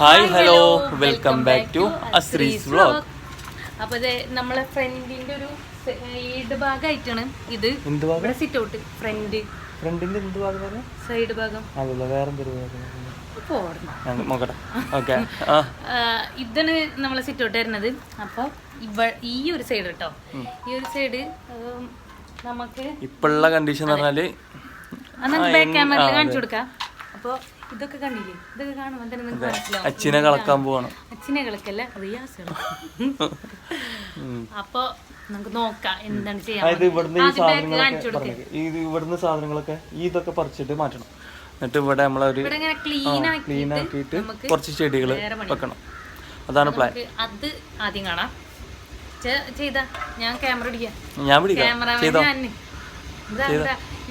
Hi hello welcome back to Ashri's vlog അപ്പൊ നമ്മളെ ഫ്രണ്ടിന്റെ ഒരു സൈഡ് ഭാഗമായിട്ടാണ് ഇത്. എന്ത് ഭാഗം? ഇവിടെ സിറ്റ് ഔട്ട് ഫ്രണ്ട് ഫ്രണ്ടിന്റെ എന്ത് ഭാഗം സൈഡ് ഭാഗം. അതല്ല വേറെ എന്തൊരു ഭാഗം ഇതാണ് നമ്മളെ സിറ്റ് ഔട്ട് വരുന്നത്. അപ്പൊ ഇവ ഈ ഒരു സൈഡ് കേട്ടോ ഈ ഒരു സൈഡ് നമുക്ക് ഇപ്പോഴുള്ള കണ്ടീഷൻ പറഞ്ഞാൽ ബാക്ക് ക്യാമറയിൽ കാണിച്ചു കൊടുക്കാം. അപ്പൊ ഇതൊക്കെ കണ്ടില്ലേ? ഇതൊക്കെ കാണുമ്പോൾ തന്നെ നിങ്ങൾക്ക് മനസ്സിലാവും. അച്ഛനെ കളക്കാൻ പോവാണ്. അച്ഛനെ കളക്കല്ല? റിയാസ് അപ്പൊ നമുക്ക് നോക്കാം എന്താണ് ചെയ്യാൻ അതായത് ഇവിടുന്ന് സാധനങ്ങളൊക്കെ ഇവിടുന്ന് ഇതൊക്കെ പറിച്ചിട്ട് മാറ്റണം. എന്നിട്ട് ഇവിടെ നമ്മളൊരു ക്ലീൻ ആക്കിയിട്ട് കുറച്ച് ചെടികൾ. വെക്കണം. അതാണ് പ്ലാൻ അത് ആദ്യം കാണാം. ചെയ്താ. ഞാൻ ക്യാമറ പിടിക്കാം. ഞാൻ പിടിക്കാം. ക്യാമറ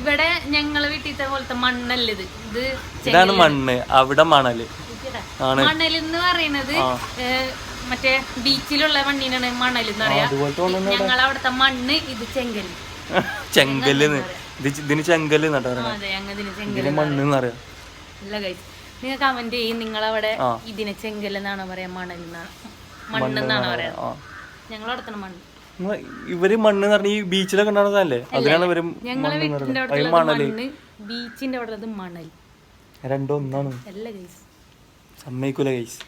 ഇതാ ഞങ്ങളെ വീട്ടിലത്തെ പോലത്തെ മണ്ണല്ല ഇത്? ഇത് ഇതാണ് മണ്ണ്. അവിടെ മണൽ. മണൽ എന്ന് പറയുന്നത് മറ്റേ ബീച്ചിലുള്ള മണ്ണിനാണ് മണൽ എന്ന് പറയാ. ഞങ്ങൾ അവിടുത്തെ മണ്ണ് ഇത് ചെങ്കൽ ചെങ്കൽ ഇത് ഇതിന് ചെങ്കൽ ഇതിന് മണ്ണ് എന്നറിയാം ഇല്ല ഗൈസ് നിങ്ങൾ കമന്റ് ചെയ്യും. നിങ്ങളവിടെ ഇതിനെ ചെങ്കൽ എന്നാണോ പറയാ മണൽ എന്നാണ് മണ്ണ് എന്നാണ് പറയാ? ഞങ്ങളവിടത്തെ മണ്ണ്. ഇവർ മണ്ണ് എന്ന് പറഞ്ഞ ഈ ബീച്ചിലൊക്കെ ഉണ്ടാകുന്നതല്ലേ അതിനാണ് ഇവർ ഞങ്ങളെ വീട്ടിന്റെ അവിടെ മണൽ. ബീച്ചിന്റെ അവിടെ ഉള്ളത് മണൽ. രണ്ടും ഒന്നാണ് അല്ല ഗൈസ് സമ്മതിക്കൂല ഗൈസ്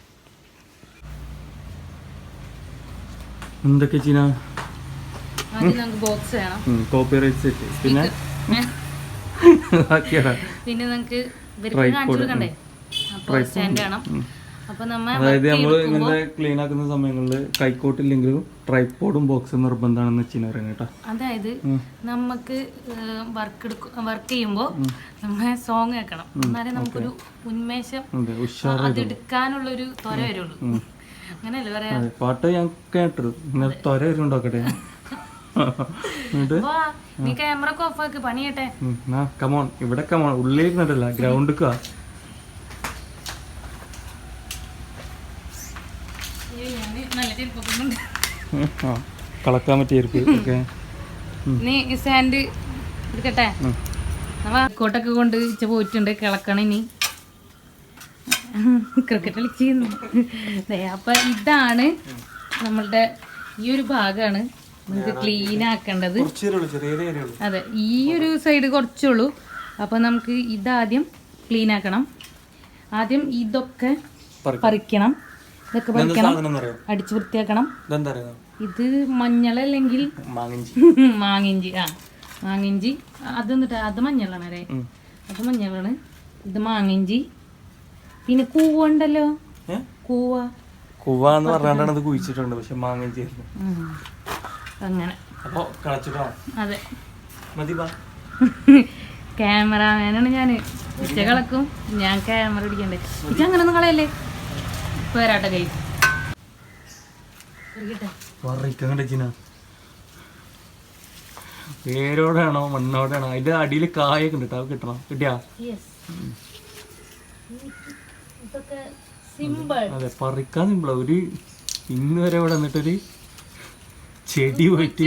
എന്തൊക്കെ ചീന? കോപ്പിറൈറ്റ് സെറ്റ് പിന്നെ? പിന്നെ നമുക്ക് അതായത് നമ്മൾ ഇങ്ങനെ ക്ലീൻ ആക്കുന്ന സമയങ്ങളിൽ കൈക്കോട്ടില്ലെങ്കിലും ട്രൈപോഡും ബോക്സും നിർബന്ധമാണെന്ന് വെച്ചാൽ പറയുന്നത് കേട്ടോ. അതായത് നമുക്ക് വർക്ക് എടുക്കും വർക്ക് ചെയ്യുമ്പോൾ നമ്മ സോങ് കേൾക്കണം. എന്നാലേ നമുക്കൊരു ഉന്മേഷം അതെടുക്കാനുള്ള ഒരു ത്വര വരുള്ളൂ. അങ്ങനെയല്ലേ പറയാ? പാട്ട് ഞാൻ കേട്ടത് ത്വര തൊര വരുന്നുണ്ടാക്കട്ടെ എന്നിട്ട്? വാ നീ ക്യാമറ ഓഫ് ആക്കി പണിയട്ടെ? കമോൺ ഇവിടെ കമോൺ ഉള്ളിൽ ഗ്രൗണ്ട് ഗ്രൗണ്ടിക്കാ അയ്യോ, ഞാൻ നല്ല ചെരുപ്പൊക്കെ ആ കളക്കാൻ പറ്റിയ ഓക്കെ. നീ സാൻഡ് എടുക്കട്ടെ? കോട്ടൊക്കെ കൊണ്ട് ഇച്ച പോയിട്ടുണ്ട്. കിളക്കണം ഇനി. ക്രിക്കറ്റ് കളിച്ചിരുന്നു. അപ്പൊ ഇതാണ് നമ്മളുടെ ഈ ഒരു ഭാഗമാണ് നമുക്ക് ക്ലീൻ ആക്കേണ്ടത്. കുറച്ച് നേരമുള്ളൂ ചെറിയ ഉള്ളൂ. അതെ ഈ ഒരു സൈഡ് കുറച്ചുള്ളൂ അപ്പൊ നമുക്ക് ഇതാദ്യം ക്ലീൻ ആക്കണം. ആദ്യം ഇതൊക്കെ പറിക്കണം. ഇതൊക്കെ പഠിക്കണം. അടിച്ചു വൃത്തിയാക്കണം. ഇത് മഞ്ഞളല്ലെങ്കിൽ മാങ്ങിഞ്ചി. മാങ്ങിഞ്ചി ആ. മാങ്ങിഞ്ചി. അത് എന്നിട്ട് അത് മഞ്ഞളാണ് അല്ലേ. അത് മഞ്ഞളാണ്. ഇത് മാങ്ങിഞ്ചി. പിന്നെ കൂവ ഉണ്ടല്ലോ? കൂവ. കൂവ എന്ന് പറഞ്ഞാണ് അത് കുഴിച്ചിട്ടുണ്ട് പക്ഷെ മാങ്ങിഞ്ചി. അങ്ങനെ. അപ്പൊ കളച്ചിട്ടോ? അതെ. മതി ക്യാമറാമാനാണ് ഞാൻ ഉച്ച കളക്കും. ഞാൻ ക്യാമറ പിടിക്കണ്ടേ? ഉച്ച അങ്ങനെ ഒന്നും കളയല്ലേ? ഇപ്പൊ വരാട്ടെ കൈ വേരോടാണോ മണ്ണോടാണോ? അതിന്റെ അടിയിൽ കായൊക്കെ ഉണ്ട് കേട്ടോ കിട്ടണം. കിട്ടിയാ? അതെ പറിക്കാൻ സിമ്പിളാ. ഒരു ഇന്ന് വരെ ഇവിടെ വന്നിട്ടൊരു ചെടി പോയിട്ട്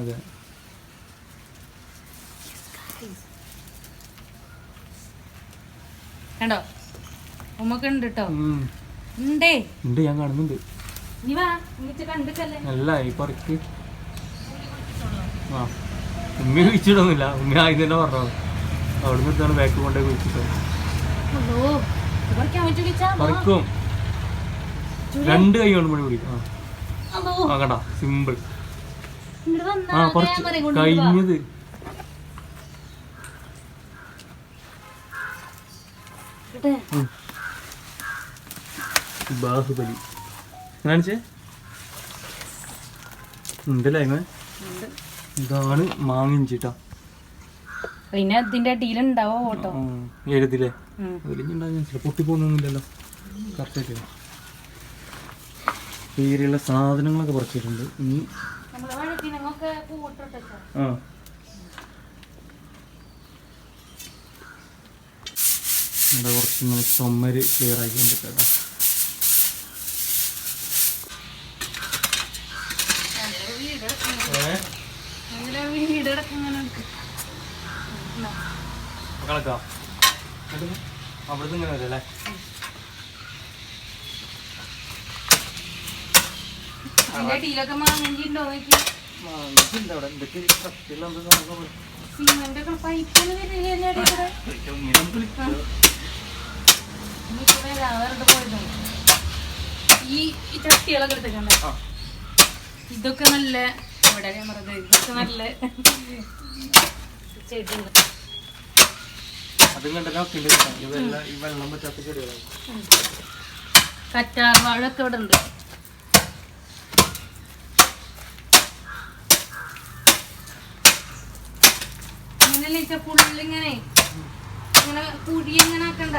അതെ. കണ്ടോ? ഉമ്മക്ക് ഉണ്ട് കേട്ടോ ഉണ്ടേ? ഉണ്ട് ഞാൻ കാണുന്നുണ്ട്. നീ വാ ഉമ്മിച്ച് കണ്ടിട്ടല്ലേ? അല്ല ഈ പറക്ക്. ആ ഉമ്മ കുഴിച്ചിടൊന്നുമില്ല ഉമ്മ ആയി തന്നെ പറഞ്ഞത് അവിടുന്ന് എത്താണ് ബാക്ക് കൊണ്ടേ വിളിച്ചിട്ടോ പറിക്കും. രണ്ട് കൈ കൊണ്ട് മണി പിടിക്കും. ആ. കണ്ട? സിമ്പിൾ ആ കുറച്ച് കഴിഞ്ഞത്. ഉം. ബാഹുബലി. കാണിച്ചേ ഉണ്ടല്ലേ ഇങ്ങ ഇതാണ് മാങ്ങിഞ്ചിട്ടാ. പിന്നെ ഇതിന്റെ അടിയിലുണ്ടാവോ ഓട്ടോ. എഴുതില്ലേ? ഉം. അതിലുണ്ടാകും പൊട്ടി പോകുന്നൊന്നുമില്ലല്ലോ കറക്റ്റായിട്ട് പേരുള്ള സാധനങ്ങളൊക്കെ പറിച്ചിട്ടുണ്ട്. ഇനി നമ്മളെ വഴുതിനൊക്കെ പൂവിട്ടോട്ടെ ആ. ഇവിടെ കുറച്ചിങ്ങനെ ചുമര് ക്ലിയർ ആക്കി കേട്ടോ ഏ? അങ്ങനെ വീട് അവിടുന്ന് ഇങ്ങനെ വരും അല്ലേ? നോക്കി അവിടെ. എന്തൊക്കെ കത്തിയുള്ള. സിമെന്റ് ഒക്കെ ഈ ചട്ടികളൊക്കെ എടുത്തേക്കണ്ടേ? ഇതൊക്കെ നല്ല ഇവിടെ ക്യാമറ ഇതൊക്കെ നല്ല ചെടികളാണ്. കറ്റാർ വാഴൊക്കെ ഇവിടെ ഉണ്ട്. ഇങ്ങനല്ലേ വെച്ചാ ഫുള്ളിങ്ങനെ ഇങ്ങനെ? കുഴി ഇങ്ങനെ ആക്കണ്ട.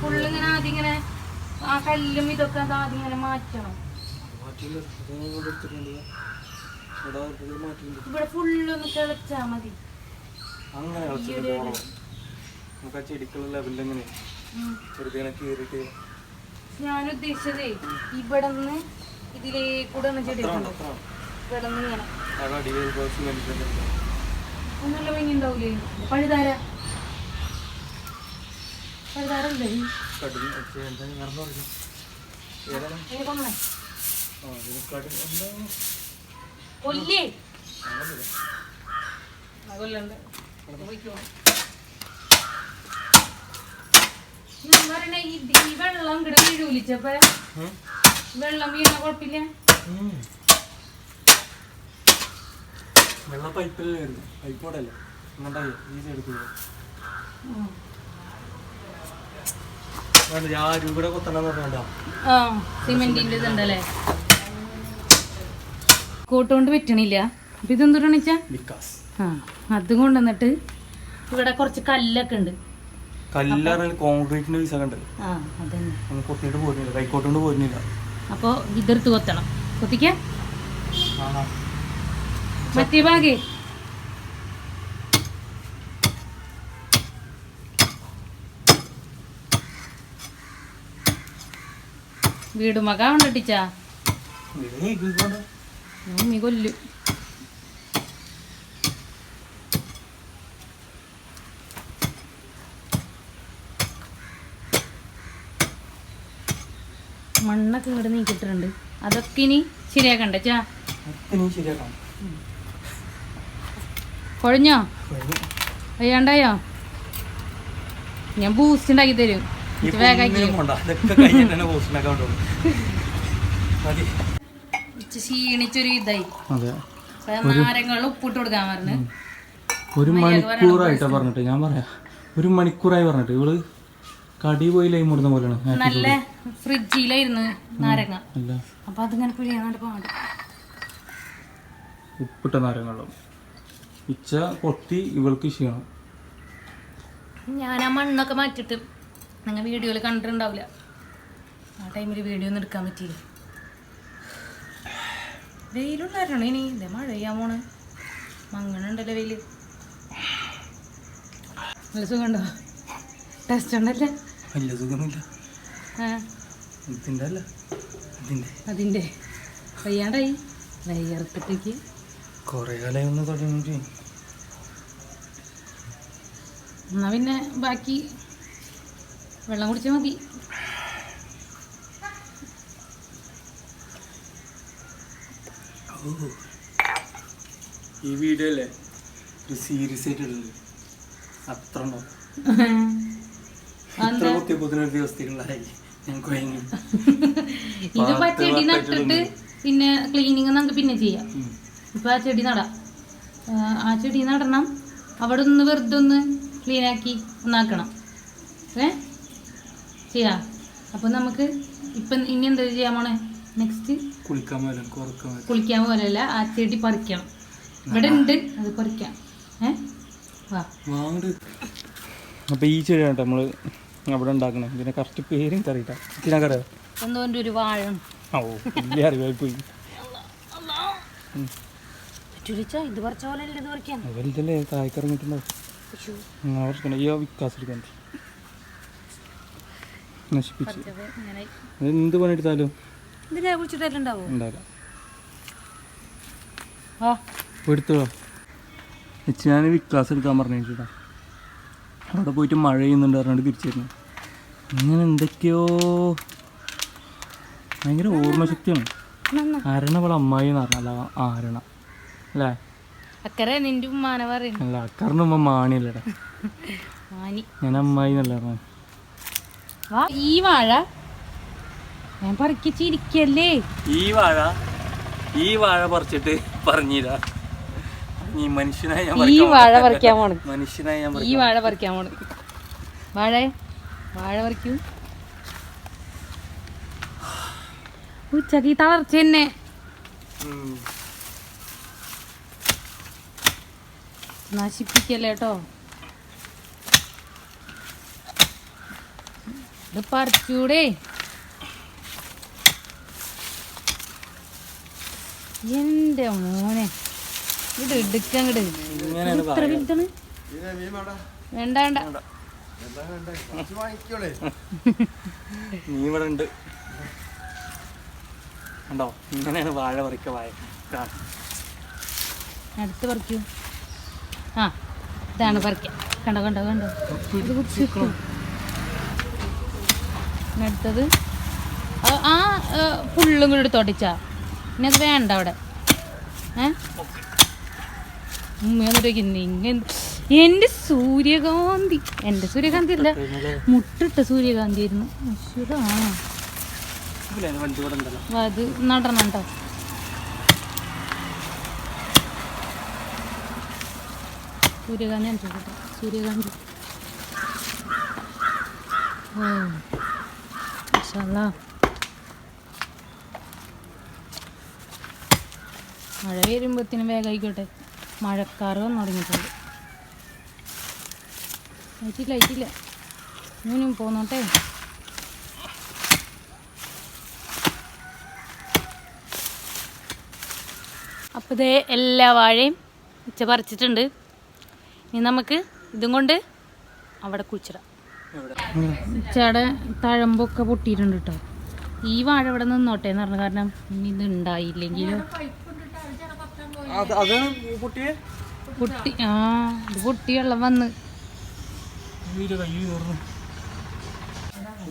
ഫുള്ളിങ്ങനെ ആദ്യം ഇങ്ങനെ ആ കല്ലും ഇതൊക്കെ ആദ്യം ഇങ്ങനെ മാറ്റണം. ഇവിടെ ഫുള്ളൊന്ന് തിളച്ചാ മതി. അങ്ങനെ കളിച്ചിട്ട് പോകണം നമുക്ക് ആ ചെടിക്കുള്ള ലെവലിൽ എങ്ങനെ. വെറുതെ ഞാൻ ഉദ്ദേശിച്ചതേ ഇവിടെ നിന്ന് ഒന്ന് ചെടി ഇവിടെ ഇങ്ങനെ. ആ അടിയിൽ ഒന്നല്ല ഭംഗി ഉണ്ടാവൂലേ? പഴുതാര? കടും എന്താ നടന്നു പറഞ്ഞു ഏതാണ്? കടും എന്താ? കൊല്ലേ? കൊല്ലുണ്ട്. ഈ വെള്ളം ഇങ്ങോട്ട് വീഴൂലിച്ചപ്പ? വെള്ളം വീണ കുഴപ്പമില്ല ഉം. വെള്ള പൈപ്പിലല്ലേ വരുന്നു? പൈപ്പോടല്ലേ അങ്ങോട്ടായി ഈ സൈഡ് കൂടെ. ഉം. വേണ്ട ആ രൂപയുടെ കൊത്തണമെന്ന് പറഞ്ഞാ സിമെന്റിന്റെ ഇതുണ്ടല്ലേ? കോട്ടുകൊണ്ട് പറ്റണില്ല. അപ്പൊ ഇതെന്തുട്ടാണ് വെച്ചാ? വിക്കാസ് ആ അത് കൊണ്ടുവന്നിട്ട് ഇവിടെ കുറച്ച് കല്ലൊക്കെ ഉണ്ട്. കോൺക്രീറ്റിന്റെ പൈസ കണ്ട് ആ അതന്നെ. ഒന്ന് കൊത്തിയിട്ട് പോരുന്നില്ല. കൈക്കോട്ടുകൊണ്ട് പോരുന്നില്ല. അപ്പോൾ ഇതെടുത്ത് കൊത്തണം. കൊത്തിക്ക. മറ്റേ ഭാഗേ. ഉണ്ടട്ടിച്ചാ മമ്മി കൊല്ലു മണ്ണൊക്കെ ഇങ്ങോട്ട് നീക്കിയിട്ടുണ്ട്. അതൊക്കെ ഇനി ശരിയാക്കണ്ട? ചാ കൊഴഞ്ഞോ? വയ്യാണ്ടായോ? ഞാൻ ബൂസ്റ്റ് ഉണ്ടാക്കി തരും. വേഗം ക്ഷീണിച്ചൊരു ഇതായി. അതെ. അപ്പൊ നാരങ്ങൾ ഉപ്പിട്ട് കൊടുക്കാൻ പറഞ്ഞു. ഒരു മണിക്കൂറായിട്ടാ പറഞ്ഞിട്ട് ഞാൻ പറയാം ഒരു മണിക്കൂറായി പറഞ്ഞിട്ട്. ഇവൾ കടി പോയി ലൈം കൊടുത്ത പോലെയാണ് നല്ല ഫ്രിഡ്ജിലായിരുന്നു നാരങ്ങ. അപ്പൊ അതിങ്ങനെ പിഴിയാണ്ട് പാട് ഉപ്പിട്ട നാരങ്ങളും ഇച്ച കൊത്തി ഇവൾക്ക് ക്ഷീണം. ഞാൻ ആ മണ്ണൊക്കെ മാറ്റിട്ട് നിങ്ങൾ വീഡിയോയിൽ കണ്ടിട്ടുണ്ടാവില്ല. ആ ടൈമിൽ വീഡിയോ ഒന്നും എടുക്കാൻ പറ്റിയില്ല. വെയിലുണ്ടായിരുന്നു ഇനി ഇതേ മഴ പെയ്യാൻ പോണ്. മങ്ങണുണ്ടല്ലോ വെയിൽ. നല്ല സുഖമുണ്ടോ? ടെസ്റ്റ് ഉണ്ടല്ലേ? വലിയ സുഖമില്ല ഇതിന്റെ അല്ല അതിന്റെ. വയ്യാണ്ടായി. വയ്യർത്തിട്ടേക്ക് കുറേ കാലമായി ഒന്ന് തുടങ്ങിയിട്ട്. എന്നാ പിന്നെ ബാക്കി വെള്ളം കുടിച്ചാൽ മതി. ഈ വീഡിയോ അല്ലേ ഒരു സീരിയസ് ആയിട്ട് ഇടുന്നത് അത്ര ഉണ്ടോ ഇത്ര കുത്തിയപ്പോത്തിന് ഒരു ദിവസത്തേക്കുള്ളതായി ഞാൻ കുഴങ്ങി ഇതിപ്പോ ആ ചെടി നട്ടിട്ട് പിന്നെ ക്ലീനിങ് നമുക്ക് പിന്നെ ചെയ്യാം. ഇപ്പൊ ആ ചെടി നടാം. ആ, ചെടി നടണം. അവിടെ ഒന്ന് വെറുതെ ഒന്ന് ക്ലീൻ ആക്കി ഒന്നാക്കണം. ഏ? ചെയ്യാം. അപ്പൊ നമുക്ക് ഇപ്പം ഇനി എന്താ ചെയ്യാൻ പോണേ നെക്സ്റ്റ് കുളിക്കാൻ പോലല്ല ആ ചെടി പറിക്കണം. ഇവിടെ ഉണ്ട് അത് പറിക്കാം. അപ്പൊ വാ. വാങ്ങട് അപ്പോൾ ഈ ചെടിയാണ് നമ്മൾ അവിടെ ഉണ്ടാക്കണം. ഇതിനെ കറക്റ്റ് പേരും കറിയിട്ടാ ഒരു വാഴ ഓ വലിയ അറിവായി പോയി ഇത് പറിച്ച പോലെ അല്ലേ ഇത് പറിക്കാൻ? വലുതല്ലേ തായ്ക്കിറങ്ങിയിട്ടുണ്ടാവും അവർക്കുണ്ട് ഈ വിക്കാസ് എടുക്കാൻ നശിപ്പിച്ച്. പറിച്ചത് ഇങ്ങനെ. അത് എന്ത് പണിയെടുത്താലും ഇതിനെ ആ. എടുത്തോളാം വെച്ച് ഞാൻ ക്ലാസ് എടുക്കാൻ പറഞ്ഞിട്ടാ അവിടെ പോയിട്ട് മഴ ചെയ്യുന്നുണ്ട് പറഞ്ഞിട്ട് തിരിച്ചിരുന്നു. ഇങ്ങനെ എന്തൊക്കെയോ ഭയങ്കര ഓർമ്മശക്തിയാണ് അരണ അവളെ അമ്മായി എന്ന് പറഞ്ഞല്ല ആരണ. അല്ലേ? അക്കരെ നിന്റെ ഉമ്മാനെ പറയുന്നു അല്ല അക്കറിന് ഉമ്മ മാണിയല്ലേടാ ഞാൻ അമ്മായി എന്നല്ല പറഞ്ഞു. ഈ വാഴ ഞാൻ പറിക്കിച്ചിരിക്കല്ലേ? ഈ വാഴ ഈ വാഴ പറിച്ചിട്ട് പറഞ്ഞില്ല ഈ മനുഷ്യനായി ഞാൻ ഈ വാഴ പറിക്കാൻ പോണ് മനുഷ്യനായി ഞാൻ ഈ വാഴ പറിക്കാൻ പോണ് വാഴ വാഴ പറിക്കൂ. ഉച്ചയ്ക്ക് ഈ തളർച്ച തന്നെ. നശിപ്പിക്കല്ലേ കേട്ടോ ഇത് പറിച്ചൂടെ. എന്റെ മോനെ. ഇത് എടുക്കങ്ങട്. ഇങ്ങനെയാണ് ഇത്ര വലുതാണ് വേണ്ട. വേണ്ട നീ ഇവിടെ ഉണ്ട്. കണ്ടോ? ഇങ്ങനെയാണ് വാഴ പറിക്ക വാഴ. അടുത്ത് പറിക്കൂ. ആ ഇതാണ് പറിക്ക. കണ്ടോ കണ്ടോ കണ്ടോ? ഇത് അടുത്തത്. ആ- ഫുള്ളും കൂടി എടുത്തോട്ടിച്ചാ ഇനി അത് വേണ്ട അവിടെ. ഏ? ഉമ്മയൊന്നും ഇങ്ങനെ എന്റെ സൂര്യകാന്തി. എന്റെ സൂര്യകാന്തി അല്ല മുട്ടിട്ട സൂര്യകാന്തി ആയിരുന്നു. അത് നടണം കേട്ടോ. സൂര്യകാന്തി സൂര്യകാന്തി. ഓ മാഷാല്ലാ. മഴ വരുമ്പോഴത്തേനും വേഗം ആയിക്കോട്ടെ. മഴക്കാറ് വന്നു തുടങ്ങിയിട്ടുണ്ട്. ആയിട്ടില്ല ആയിട്ടില്ല. ഇനിയും പോന്നോട്ടെ. അപ്പോൾ ഇതേ എല്ലാ വാഴയും ഉച്ച പറിച്ചിട്ടുണ്ട്. ഇനി നമുക്ക് ഇതും കൊണ്ട് അവിടെ കുഴിച്ചിടാം. ഉച്ചയുടെ തഴമ്പൊക്കെ പൊട്ടിയിട്ടുണ്ട് കേട്ടോ ഈ വാഴ ഇവിടെ നിന്നോട്ടെ എന്ന് പറഞ്ഞു കാരണം ഇനി ഇത് ഉണ്ടായില്ലെങ്കിലോ അതാണ് കുട്ടിയെ? പൊട്ടി ആ വെള്ളം വന്ന്.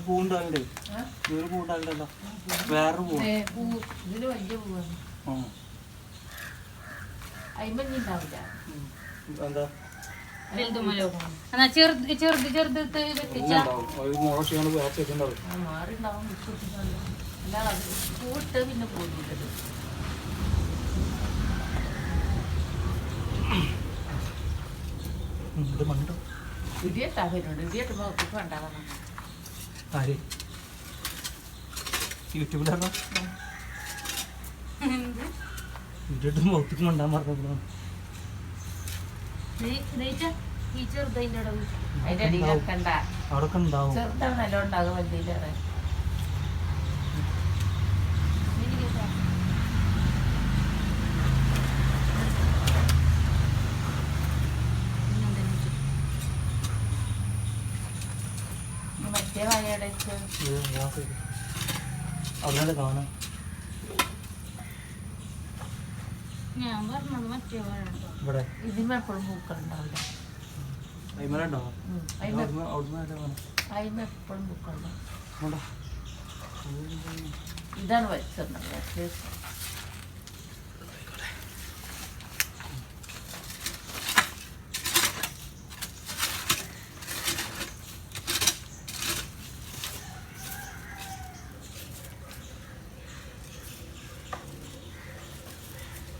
പൂണ്ടാകണ്ടേ വേറെ പൂണ്ടാകണ്ടല്ലോ വേറെ പൂ ആ. എന്താ? വലുതുമല്ലോ എന്നാ ചെറുത് ചെറുത് ചെറുത് ഇത് മണ്ടോ ആര് യൂട്യൂബിലാണോ ഇട്ടിട്ട് മുഖത്തേക്ക് മണ്ടാൻ പറഞ്ഞോ ഈ ചെറുതതിന്റെ ഇടവ് അവിടെ ഒക്കെ ഉണ്ടാവും. ഇത് ഞാൻ ചെയ്തു. അവിടെ കാണാം ഞാൻ പറഞ്ഞത് മറ്റേ ഇവിടെ ഇതിമെപ്പോഴും പൂക്കളുണ്ടാവില്ല അയിമലുണ്ടാവും അവിടുന്ന് അവിടുന്ന് ആരാ കാണാം അതിമെപ്പോഴും പൂക്കളുണ്ടാവും ഇതാണ് വലിച്ചെണ്ണത്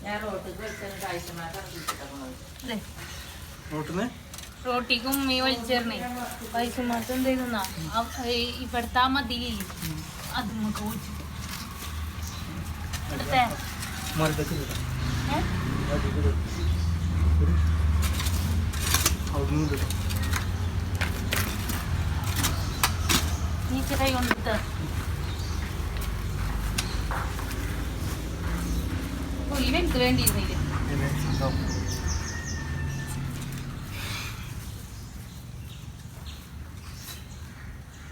ഞാൻ റോട്ടിൽ വെച്ചാൽ കാഴ്ചമാക്കാൻ അതെ നോട്ടുന്നേ റോട്ടിക്കും ഈ വലിച്ചേർന്നേ പൈസ മാത്രം എന്ത് ചെയ്യുന്ന? ഇവിടുത്തെ ആ മതിലില്ലേ? അത് നമുക്ക് ഒഴിച്ചിട്ട് ഇവിടുത്തെ മരത്തൊക്കെ കിട്ടാം ഏ? അവിടുന്ന് കിട്ടും നീച്ച കൈ എനിക്ക് വേണ്ടിയിരുന്നില്ല?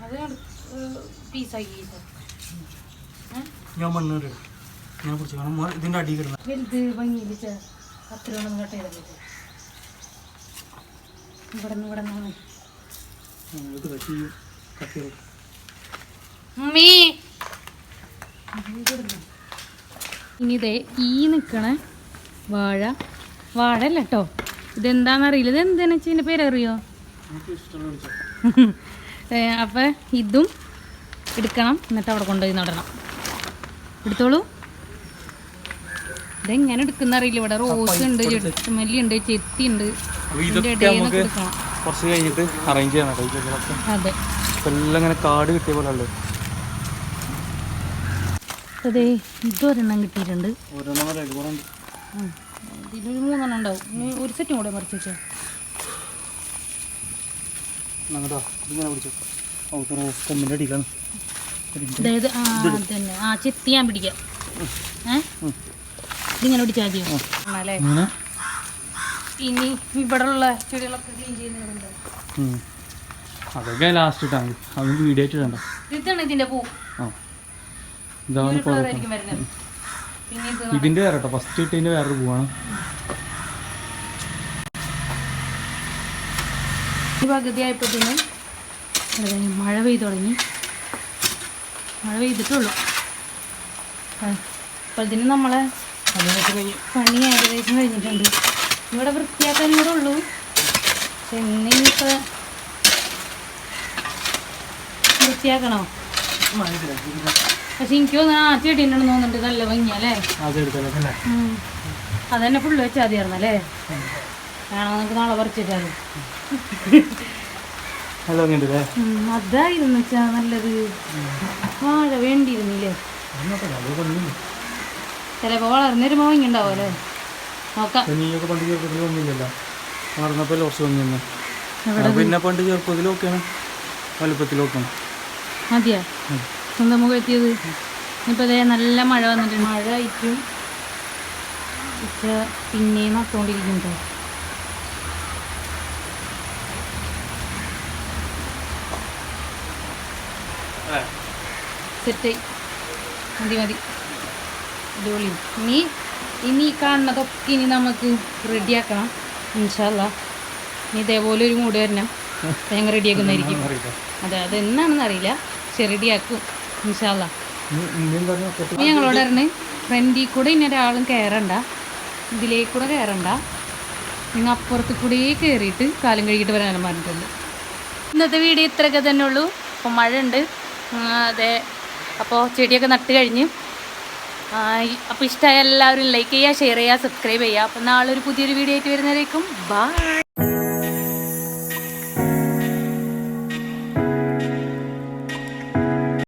അത് പീസാക്കി ഞാൻ മണ്ണൂര് ഞാൻ കുറിച്ച് കാണാം. മോ- ഇതിന്റെ അടിയിൽ കിടന്ന. വലുത് പത്ത് രൂപ കട്ട് ചെയ്താൽ ഇവിടെ നിന്ന് ഇവിടെ നിന്ന് ഇത് കട്ടി കട്ടി അമ്മീ ഇനി ഇതേ ഈ നിൽക്കണ വാഴ. വാഴ അല്ല കേട്ടോ ഇതെന്താണെന്നറിയില്ല ഇത് വെച്ചാൽ പേര് പേരറിയോ അപ്പം ഇതും എടുക്കണം. എന്നിട്ട് അവിടെ കൊണ്ടുപോയി നടണം. എടുത്തോളൂ. ഇതെങ്ങനെ എടുക്കുന്ന അറിയില്ല. ഇവിടെ റോസ് ഉണ്ട് ചെട്ടുമല്ലി ഉണ്ട് ചെത്തി ഉണ്ട്. കുറച്ച് കഴിഞ്ഞിട്ട് അറേഞ്ച് ചെയ്യണം അതെ. എല്ലാം ഇങ്ങനെ കാട് കിട്ടിയ പോലെ ഉള്ളത് അതെ ഇതൊരെണ്ണം കിട്ടിയിട്ടുണ്ട്. ഇതിലൊരു മൂന്നെണ്ണം ഉണ്ടാവും. ഇനി ഒരു സെറ്റും കൂടെ മറിച്ച് വെച്ചോ. അതായത് ആ തന്നെ ആ ചെത്തി ഞാൻ പിടിക്കാം. ഏ? ഇതിങ്ങനെ പിടിച്ചാൽ മതിയോ? അല്ലേ ഇനി ഇവിടെ ഉള്ള ചെടികളൊക്കെ ക്ലീൻ ചെയ്യുന്നുണ്ട്. അതൊക്കെ ലാസ്റ്റ് ഇട്ടാൽ മതി അതൊന്നും വീഡിയോ ഇതാണ് ഇതിന്റെ പൂ. ഇതാണ് ഇതിന്റെ വേറെ കേട്ടോ ഫസ്റ്റ് ഇട്ടതിന്റെ വേറൊരു പൂവാണ്. ഈ പകുതിയായപ്പോഴത്തേനും മഴ പെയ്തു തുടങ്ങി. മഴ പെയ്തിട്ടുള്ളൂ. അപ്പോഴത്തേനും നമ്മളെ പണി ഏകദേശം കഴിഞ്ഞിട്ടുണ്ട്. ഇവിടെ വൃത്തിയാക്കാൻ കൂടെ ഉള്ളൂ. പക്ഷെ ഇന്നിപ്പോൾ വൃത്തിയാക്കണോ? പക്ഷെ എനിക്ക് തോന്നുന്നു ആ ചെടി ഉണ്ടെന്ന് തോന്നുന്നുണ്ട് നല്ല ഭംഗിയല്ലേ. അതന്നെ ഫുള്ള് വെച്ചാൽ മതിയായിരുന്നല്ലേ വേണോ നമുക്ക് നാളെ ഉം, അതായിരുന്നു വെച്ചാ നല്ലത്. വാഴ വേണ്ടിയിരുന്നില്ലേ? ചിലപ്പോ വളർന്നൊരു മോങ്ങി ഉണ്ടാവുമല്ലേ നോക്കാം. ഭംഗി പിന്നെ പണ്ട് ചെറുപ്പത്തിലൊക്കെയാണ് വലുപ്പത്തിലൊക്കെയാണ് മതിയാ? സ്വന്തം മുഖം എത്തിയത്. ഇനിയിപ്പോൾ അതേ നല്ല മഴ വന്നിട്ടുണ്ട്. മഴ ആയിട്ടും ഉച്ച പിന്നെയും നട്ടുകൊണ്ടിരിക്കുന്നുണ്ടോ സെറ്റായി മതി മതി. അടിപൊളി. ഇനി ഇനി കാണുന്നതൊക്കെ ഇനി നമുക്ക് റെഡിയാക്കണം ഇൻഷാല്ല ഇനി ഇതേപോലെ ഒരു മൂട് വരണം. ഞങ്ങൾ റെഡിയാക്കുന്നതായിരിക്കും അതെ അത് എന്നാണെന്ന് അറിയില്ല പക്ഷെ റെഡിയാക്കും ഒക്കത്ത് ഇനി ഞങ്ങളോട് പറഞ്ഞ് ഫ്രണ്ടിൽ കൂടെ ഇനി ഒരാളും കയറണ്ട ഇതിലേക്ക് കൂടെ കയറണ്ട നിങ്ങൾ അപ്പുറത്ത് കൂടെ കയറിയിട്ട് കാലം കഴുകിയിട്ട് വരാനും പറഞ്ഞിട്ടുണ്ട്. ഇന്നത്തെ വീഡിയോ ഇത്രയൊക്കെ തന്നെ ഉള്ളൂ. അപ്പോൾ മഴ ഉണ്ട് അതെ. അപ്പോൾ ചെടിയൊക്കെ നട്ട് കഴിഞ്ഞ്. അപ്പോൾ ഇഷ്ടമായ എല്ലാവരും ലൈക്ക് ചെയ്യുക ഷെയർ ചെയ്യുക സബ്സ്ക്രൈബ് ചെയ്യുക. അപ്പോൾ നാളെ ഒരു പുതിയൊരു വീഡിയോ ആയിട്ട് വരുന്നവരേക്കും ബൈ